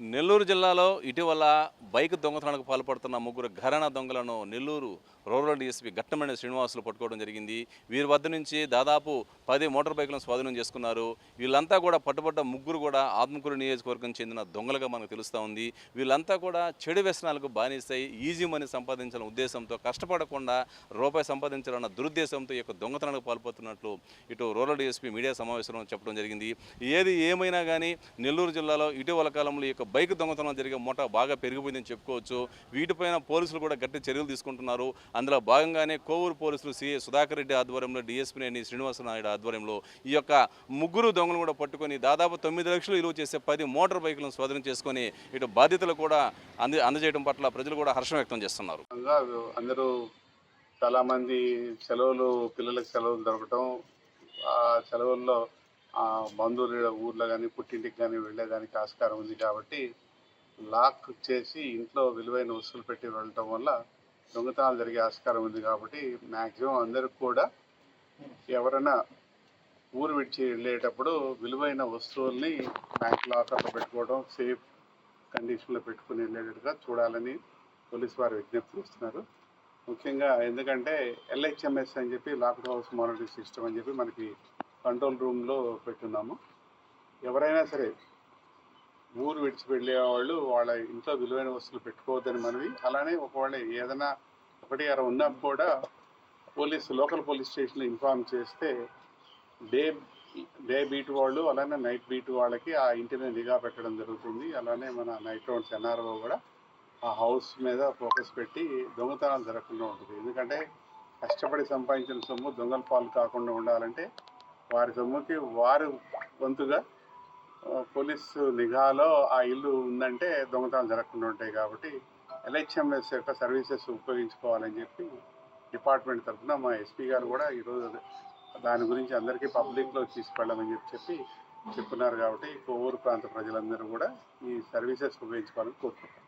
నెల్లూరు జిల్లాలో ఇటీవల బైక్ దొంగతనానికి పాల్పడుతున్న ముగ్గురు ఘరానా దొంగలను నెల్లూరు రూరల్ డీఎస్పీ ఘట్టమైన శ్రీనివాసులు పట్టుకోవడం జరిగింది. వీరి వద్ద నుంచి దాదాపు పది మోటార్ బైకులను స్వాధీనం చేసుకున్నారు. వీళ్ళంతా కూడా పట్టుబడ్డ ముగ్గురు కూడా ఆత్మకూరు నియోజకవర్గం చెందిన దొంగలుగా మనకు తెలుస్తూ ఉంది. వీళ్ళంతా కూడా చెడు వ్యసనాలకు బానిస్తాయి ఈజీ మనీ సంపాదించాలనే ఉద్దేశంతో కష్టపడకుండా రూపాయి సంపాదించాలన్న దురుద్దేశంతో ఈ యొక్క దొంగతనానికి పాల్పడుతున్నట్లు ఇటు రూరల్ డిఎస్పీ మీడియా సమావేశంలో చెప్పడం జరిగింది. ఏది ఏమైనా కానీ నెల్లూరు జిల్లాలో ఇటీవల కాలంలో ఈ యొక్క బైక్ దొంగతనం జరిగే మూట బాగా పెరిగిపోయిందని చెప్పుకోవచ్చు. వీటిపైన పోలీసులు కూడా గట్టి చర్యలు తీసుకుంటున్నారు. అందులో భాగంగానే కోవూరు పోలీసులు సిఐ సుధాకర్ రెడ్డి ఆధ్వర్యంలో డిఎస్పీ నేని శ్రీనివాస నాయుడు ఆధ్వర్యంలో ఈ యొక్క ముగ్గురు దొంగలు కూడా పట్టుకొని దాదాపు తొమ్మిది లక్షలు విలువ చేసే పది మోటార్ బైకులను స్వాధీనం చేసుకొని ఇటు బాధితులు కూడా అంది అందజేయడం పట్ల ప్రజలు కూడా హర్షం వ్యక్తం చేస్తున్నారు. అందరూ చాలామంది సెలవులు పిల్లలకు సెలవులు దొరకటం ఆ సెలవుల్లో బంధువులు బంధువుల ఊర్లో కానీ పుట్టింటికి కానీ వెళ్ళేదానికి ఆస్కారం ఉంది కాబట్టి లాక్ చేసి ఇంట్లో విలువైన వస్తువులు పెట్టి వెళ్ళటం వల్ల దొంగతనాలు జరిగే ఆస్కారం ఉంది కాబట్టి మ్యాక్సిమం అందరికి కూడా ఎవరైనా ఊరు విడిచి వెళ్ళేటప్పుడు విలువైన వస్తువుల్ని బ్యాంక్ లాకర్లో పెట్టుకోవడం సేఫ్ కండిషన్లో పెట్టుకుని వెళ్ళేటట్టుగా చూడాలని పోలీస్ వారు విజ్ఞప్తి చేస్తున్నారు. ముఖ్యంగా ఎందుకంటే ఎల్హెచ్ఎంఎస్ అని చెప్పి లాక్డ్ హౌస్ మానిటరింగ్ సిస్టమ్ అని చెప్పి మనకి కంట్రోల్ రూమ్లో పెట్టున్నాము. ఎవరైనా సరే ఊరు విడిచి వెళ్ళేవాళ్ళు వాళ్ళ ఇంట్లో విలువైన వస్తువులు పెట్టుకోవద్దని మనవి. అలానే ఒకవేళ ఏదైనా ఒకటి అర ఉన్నా కూడా పోలీస్ లోకల్ పోలీస్ స్టేషన్లో ఇన్ఫార్మ్ చేస్తే డే డే బీట్ వాళ్ళు అలానే నైట్ బీట్ వాళ్ళకి ఆ ఇంటి మీద నిఘా పెట్టడం జరుగుతుంది. అలానే మన నైట్ రౌండ్స్ ఎన్ఆర్ఓ కూడా ఆ హౌస్ మీద ఫోకస్ పెట్టి దొంగతనాలు జరగకుండా ఉంటుంది. ఎందుకంటే కష్టపడి సంపాదించిన సొమ్ము దొంగల పాలు కాకుండా ఉండాలంటే వారి సొమ్ముకి వారు వంతుగా పోలీసు నిఘాలో ఆ ఇల్లు ఉందంటే దొంగతనాలు జరగకుండా ఉంటాయి కాబట్టి ఎల్హెచ్ఎంఎస్ యొక్క సర్వీసెస్ ఉపయోగించుకోవాలని చెప్పి డిపార్ట్మెంట్ తరఫున మా ఎస్పీ గారు కూడా ఈరోజు దాని గురించి అందరికీ పబ్లిక్లో తీసుకెళ్ళమని చెప్పి చెప్పి చెప్తున్నారు కాబట్టి కోవూరు ప్రాంత ప్రజలందరూ కూడా ఈ సర్వీసెస్ ఉపయోగించుకోవాలని కోరుకుంటున్నారు.